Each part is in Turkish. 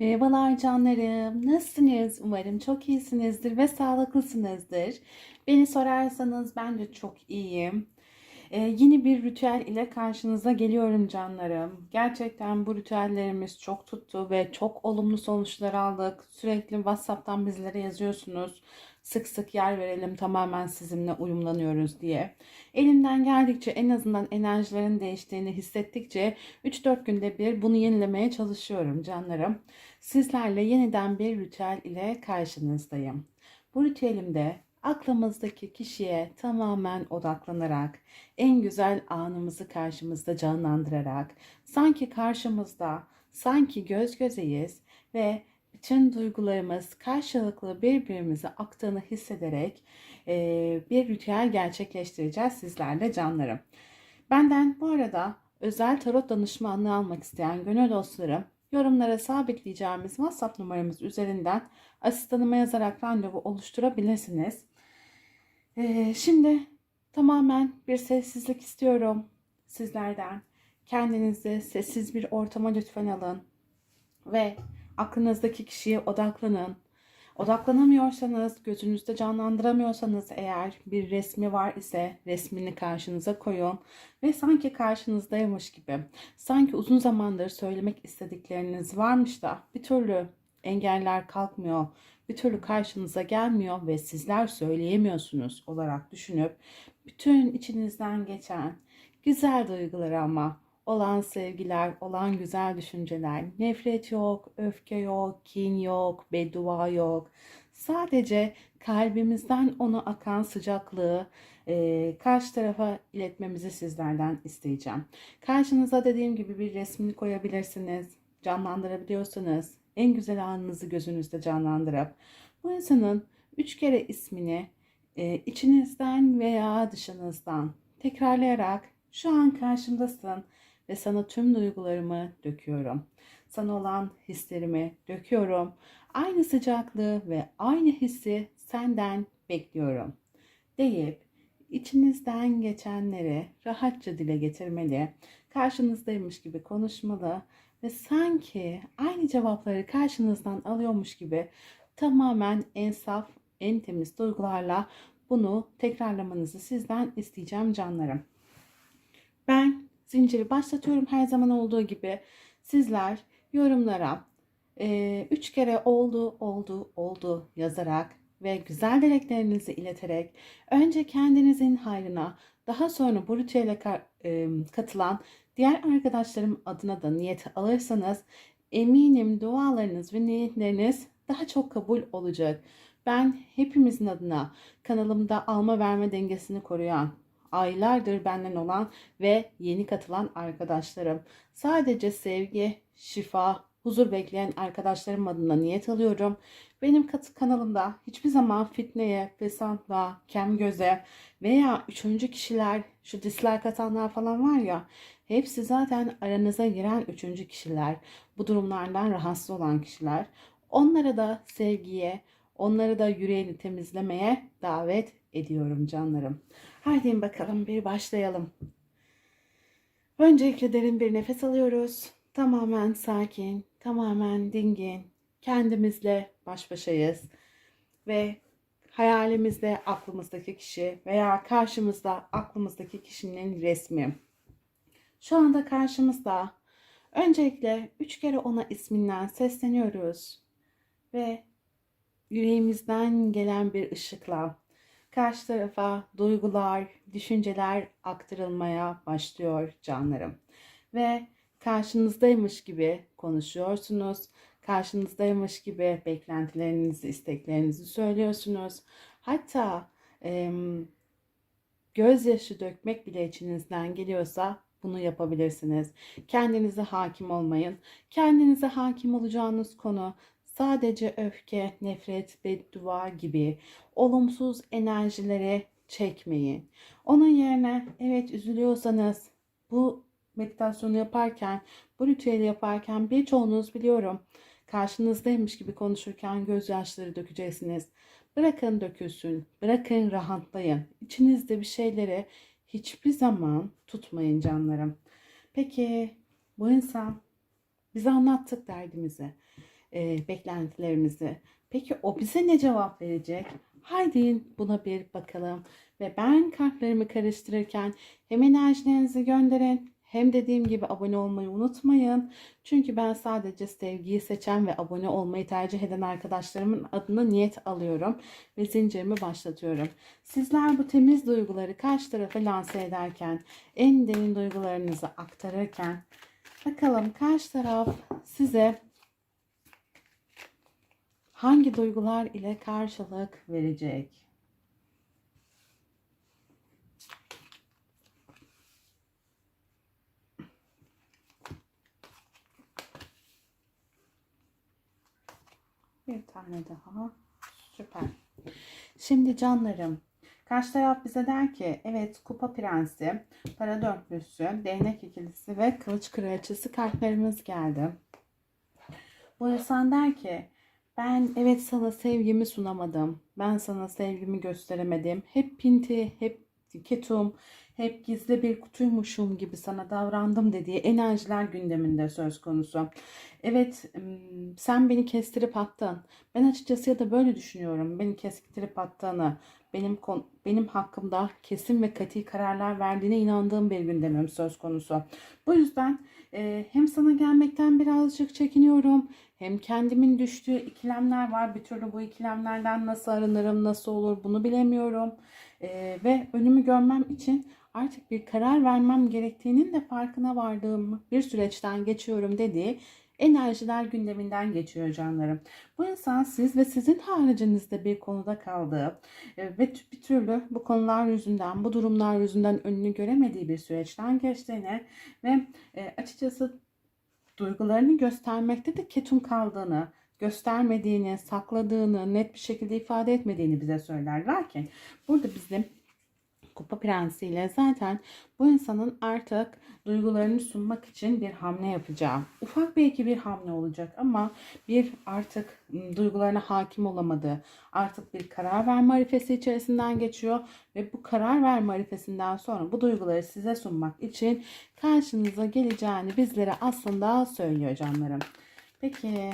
Merhabalar canlarım. Nasılsınız? Umarım çok iyisinizdir ve sağlıklısınızdır. Beni sorarsanız ben de çok iyiyim. Ee, yeni bir ritüel ile karşınıza geliyorum canlarım. Gerçekten bu ritüellerimiz çok tuttu ve çok olumlu sonuçlar aldık. Sürekli WhatsApp'tan bizlere yazıyorsunuz. Sık sık yer verelim tamamen sizinle uyumlanıyoruz diye. Elimden geldikçe en azından enerjilerin değiştiğini hissettikçe 3-4 günde bir bunu yenilemeye çalışıyorum canlarım. Sizlerle yeniden bir ritüel ile karşınızdayım. Bu ritüelimde aklımızdaki kişiye tamamen odaklanarak, en güzel anımızı karşımızda canlandırarak, sanki karşımızda, sanki göz gözeyiz ve bütün duygularımız karşılıklı birbirimize aktığını hissederek e, bir ritüel gerçekleştireceğiz sizlerle canlarım. Benden bu arada özel tarot danışmanlığı almak isteyen gönül dostlarım yorumlara sabitleyeceğimiz WhatsApp numaramız üzerinden asistanıma yazarak randevu oluşturabilirsiniz. Ee, şimdi tamamen bir sessizlik istiyorum sizlerden. Kendinizi sessiz bir ortama lütfen alın ve aklınızdaki kişiye odaklanın. Odaklanamıyorsanız, gözünüzde canlandıramıyorsanız eğer bir resmi var ise resmini karşınıza koyun ve sanki karşınızdaymış gibi, sanki uzun zamandır söylemek istedikleriniz varmış da bir türlü engeller kalkmıyor, bir türlü karşınıza gelmiyor ve sizler söyleyemiyorsunuz olarak düşünüp bütün içinizden geçen güzel duyguları ama olan sevgiler, olan güzel düşünceler, nefret yok, öfke yok, kin yok, beddua yok. Sadece kalbimizden ona akan sıcaklığı e, karşı tarafa iletmemizi sizlerden isteyeceğim. Karşınıza dediğim gibi bir resmini koyabilirsiniz, canlandırabiliyorsanız en güzel anınızı gözünüzde canlandırıp bu insanın üç kere ismini e, içinizden veya dışınızdan tekrarlayarak şu an karşımdasın ve sana tüm duygularımı döküyorum. Sana olan hislerimi döküyorum. Aynı sıcaklığı ve aynı hissi senden bekliyorum. Deyip içinizden geçenleri rahatça dile getirmeli, karşınızdaymış gibi konuşmalı ve sanki aynı cevapları karşınızdan alıyormuş gibi tamamen en saf, en temiz duygularla bunu tekrarlamanızı sizden isteyeceğim canlarım. Ben zinciri başlatıyorum her zaman olduğu gibi. Sizler yorumlara 3 e, üç kere oldu, oldu, oldu yazarak ve güzel dileklerinizi ileterek önce kendinizin hayrına daha sonra bu ritüele e, katılan diğer arkadaşlarım adına da niyet alırsanız eminim dualarınız ve niyetleriniz daha çok kabul olacak. Ben hepimizin adına kanalımda alma verme dengesini koruyan, aylardır benden olan ve yeni katılan arkadaşlarım. Sadece sevgi, şifa, huzur bekleyen arkadaşlarım adına niyet alıyorum. Benim katı kanalımda hiçbir zaman fitneye, fesatla, kem göze veya üçüncü kişiler, şu dislike atanlar falan var ya, hepsi zaten aranıza giren üçüncü kişiler. Bu durumlardan rahatsız olan kişiler. Onlara da sevgiye, onları da yüreğini temizlemeye davet ediyorum canlarım. Haydi bakalım bir başlayalım. Öncelikle derin bir nefes alıyoruz. Tamamen sakin, tamamen dingin. Kendimizle baş başayız. Ve hayalimizde aklımızdaki kişi veya karşımızda aklımızdaki kişinin resmi. Şu anda karşımızda öncelikle üç kere ona isminden sesleniyoruz. Ve yüreğimizden gelen bir ışıkla karşı tarafa duygular, düşünceler aktarılmaya başlıyor canlarım. Ve karşınızdaymış gibi konuşuyorsunuz. Karşınızdaymış gibi beklentilerinizi, isteklerinizi söylüyorsunuz. Hatta e, gözyaşı dökmek bile içinizden geliyorsa bunu yapabilirsiniz. Kendinize hakim olmayın. Kendinize hakim olacağınız konu sadece öfke, nefret, beddua gibi olumsuz enerjileri çekmeyin. Onun yerine evet üzülüyorsanız bu meditasyonu yaparken, bu ritüeli yaparken birçoğunuz biliyorum karşınızdaymış gibi konuşurken gözyaşları dökeceksiniz. Bırakın dökülsün, bırakın rahatlayın. İçinizde bir şeyleri hiçbir zaman tutmayın canlarım. Peki bu insan bize anlattık derdimizi. E, beklentilerimizi. Peki o bize ne cevap verecek? Haydi buna bir bakalım. Ve ben kartlarımı karıştırırken hem enerjilerinizi gönderin hem dediğim gibi abone olmayı unutmayın. Çünkü ben sadece sevgiyi seçen ve abone olmayı tercih eden arkadaşlarımın adına niyet alıyorum ve zincirimi başlatıyorum. Sizler bu temiz duyguları karşı tarafa lanse ederken, en derin duygularınızı aktarırken bakalım karşı taraf size hangi duygular ile karşılık verecek? Bir tane daha. Süper. Şimdi canlarım. Karşı taraf bize der ki evet kupa prensi, para dörtlüsü, değnek ikilisi ve kılıç kraliçesi kartlarımız geldi. Bu insan der ki ben evet sana sevgimi sunamadım. Ben sana sevgimi gösteremedim. Hep pinti, hep ketum, hep gizli bir kutuymuşum gibi sana davrandım dediği enerjiler gündeminde söz konusu. Evet sen beni kestirip attın. Ben açıkçası ya da böyle düşünüyorum. Beni kestirip attığını, benim benim hakkımda kesin ve katı kararlar verdiğine inandığım bir gündemim söz konusu. Bu yüzden e, hem sana gelmekten birazcık çekiniyorum hem kendimin düştüğü ikilemler var. Bir türlü bu ikilemlerden nasıl arınırım, nasıl olur bunu bilemiyorum. E, ve önümü görmem için artık bir karar vermem gerektiğinin de farkına vardığım bir süreçten geçiyorum dediği enerjiler gündeminden geçiyor canlarım. Bu insan siz ve sizin haricinizde bir konuda kaldığı e, ve bir türlü bu konular yüzünden, bu durumlar yüzünden önünü göremediği bir süreçten geçtiğini ve e, açıkçası duygularını göstermekte de ketum kaldığını, göstermediğini, sakladığını, net bir şekilde ifade etmediğini bize söyler. Lakin burada bizim Kupa Prensi ile zaten bu insanın artık duygularını sunmak için bir hamle yapacağı. Ufak belki bir hamle olacak ama bir artık duygularına hakim olamadığı, artık bir karar verme arifesi içerisinden geçiyor ve bu karar verme arifesinden sonra bu duyguları size sunmak için karşınıza geleceğini bizlere aslında söylüyor canlarım. Peki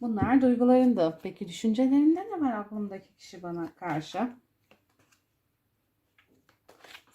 Bunlar duygularında. Peki düşüncelerinde ne var aklımdaki kişi bana karşı?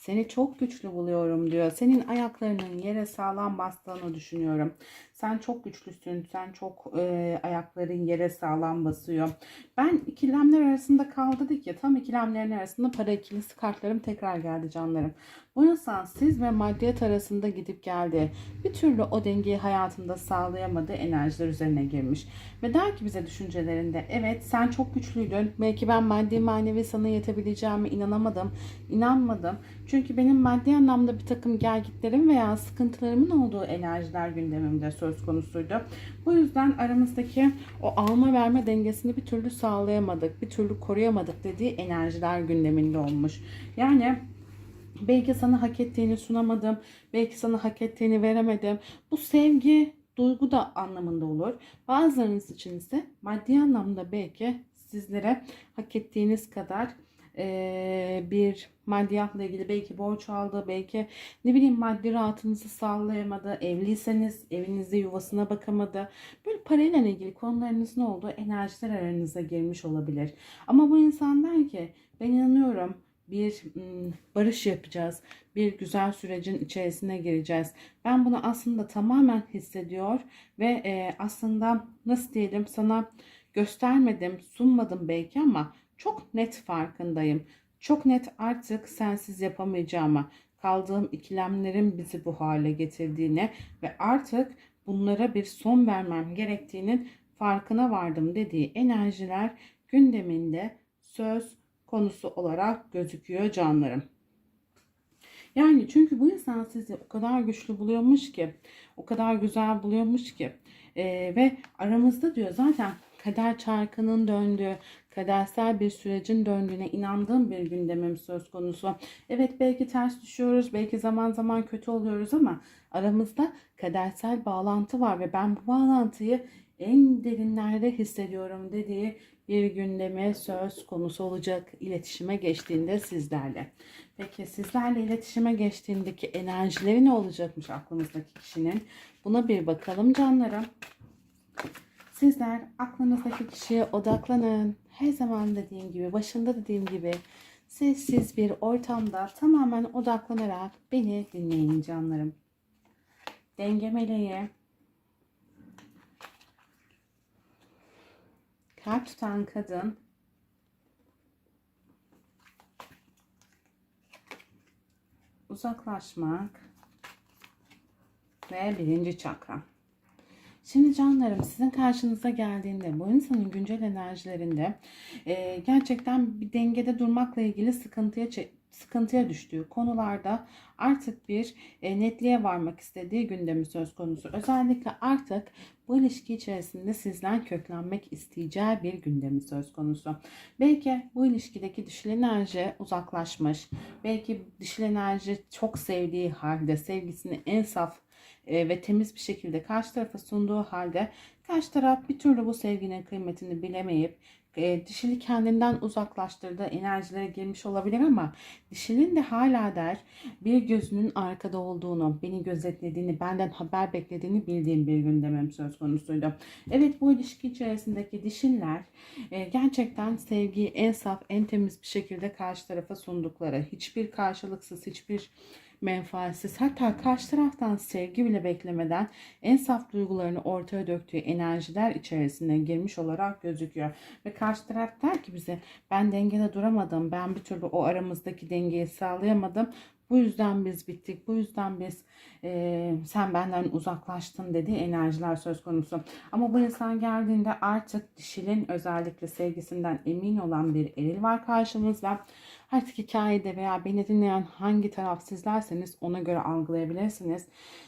Seni çok güçlü buluyorum diyor. Senin ayaklarının yere sağlam bastığını düşünüyorum. Sen çok güçlüsün. Sen çok e, ayakların yere sağlam basıyor. Ben ikilemler arasında kaldı dedik ya. Tam ikilemlerin arasında para ikilisi kartlarım tekrar geldi canlarım. Bu insan siz ve maddiyat arasında gidip geldi. Bir türlü o dengeyi hayatında sağlayamadığı enerjiler üzerine girmiş. Ve der ki bize düşüncelerinde evet sen çok güçlüydün. Belki ben maddi manevi sana yetebileceğime inanamadım. inanmadım. Çünkü benim maddi anlamda bir takım gelgitlerim veya sıkıntılarımın olduğu enerjiler gündemimde söz konusuydu. Bu yüzden aramızdaki o alma verme dengesini bir türlü sağlayamadık. Bir türlü koruyamadık dediği enerjiler gündeminde olmuş. Yani Belki sana hak ettiğini sunamadım. Belki sana hak ettiğini veremedim. Bu sevgi, duygu da anlamında olur. Bazılarınız için ise maddi anlamda belki sizlere hak ettiğiniz kadar e, bir maddiyatla ilgili belki borç aldı, belki ne bileyim maddi rahatınızı sağlayamadı, evliyseniz evinizde yuvasına bakamadı. Böyle parayla ilgili konularınız ne oldu? Enerjiler aranıza girmiş olabilir. Ama bu insan der ki ben inanıyorum bir barış yapacağız. Bir güzel sürecin içerisine gireceğiz. Ben bunu aslında tamamen hissediyor ve aslında nasıl diyelim sana göstermedim, sunmadım belki ama çok net farkındayım. Çok net artık sensiz yapamayacağıma, kaldığım ikilemlerin bizi bu hale getirdiğine ve artık bunlara bir son vermem gerektiğinin farkına vardım dediği enerjiler gündeminde söz konusu olarak gözüküyor canlarım. Yani çünkü bu insan sizi o kadar güçlü buluyormuş ki, o kadar güzel buluyormuş ki e, ve aramızda diyor zaten kader çarkının döndüğü, kadersel bir sürecin döndüğüne inandığım bir gündemim söz konusu. Evet belki ters düşüyoruz, belki zaman zaman kötü oluyoruz ama aramızda kadersel bağlantı var ve ben bu bağlantıyı en derinlerde hissediyorum dediği bir gündeme söz konusu olacak iletişime geçtiğinde sizlerle. Peki sizlerle iletişime geçtiğindeki enerjileri ne olacakmış aklınızdaki kişinin? Buna bir bakalım canlarım. Sizler aklınızdaki kişiye odaklanın. Her zaman dediğim gibi, başında dediğim gibi sessiz bir ortamda tamamen odaklanarak beni dinleyin canlarım. Denge meleği, kalp tutan kadın, uzaklaşmak ve birinci çakra. Şimdi canlarım sizin karşınıza geldiğinde bu insanın güncel enerjilerinde e, gerçekten bir dengede durmakla ilgili sıkıntıya sıkıntıya düştüğü konularda artık bir e, netliğe varmak istediği gündemi söz konusu. Özellikle artık bu ilişki içerisinde sizden köklenmek isteyeceği bir gündemi söz konusu. Belki bu ilişkideki dişil enerji uzaklaşmış. Belki dişil enerji çok sevdiği halde sevgisini en saf e, ve temiz bir şekilde karşı tarafa sunduğu halde karşı taraf bir türlü bu sevginin kıymetini bilemeyip e, dişili kendinden uzaklaştırdığı enerjilere girmiş olabilir ama dişinin de hala der bir gözünün arkada olduğunu, beni gözetlediğini, benden haber beklediğini bildiğim bir gündemim söz konusuydu. Evet bu ilişki içerisindeki dişiller e, gerçekten sevgiyi en saf, en temiz bir şekilde karşı tarafa sundukları, hiçbir karşılıksız, hiçbir menfaatsiz hatta karşı taraftan sevgi bile beklemeden en saf duygularını ortaya döktüğü enerjiler içerisine girmiş olarak gözüküyor. Ve karşı taraf der ki bize ben dengede duramadım ben bir türlü o aramızdaki dengeyi sağlayamadım. Bu yüzden biz bittik. Bu yüzden biz e, sen benden uzaklaştın dediği enerjiler söz konusu. Ama bu insan geldiğinde artık dişilin özellikle sevgisinden emin olan bir eril var karşımızda. Artık hikayede veya beni dinleyen hangi taraf sizlerseniz ona göre algılayabilirsiniz.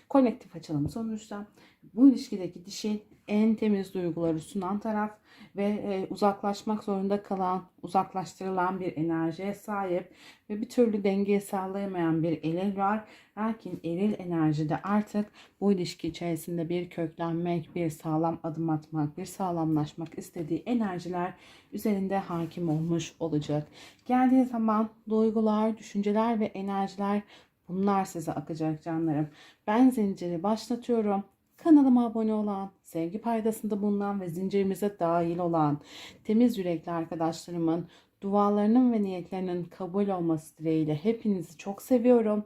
Kolektif açılım sonuçta bu ilişkideki dişil en temiz duyguları sunan taraf ve e, uzaklaşmak zorunda kalan, uzaklaştırılan bir enerjiye sahip ve bir türlü dengeyi sağlayamayan bir eril var. Lakin eril enerjide artık bu ilişki içerisinde bir köklenmek, bir sağlam adım atmak, bir sağlamlaşmak istediği enerjiler üzerinde hakim olmuş olacak. Geldiği zaman duygular, düşünceler ve enerjiler bunlar size akacak canlarım. Ben zinciri başlatıyorum. Kanalıma abone olan, sevgi paydasında bulunan ve zincirimize dahil olan temiz yürekli arkadaşlarımın dualarının ve niyetlerinin kabul olması dileğiyle hepinizi çok seviyorum.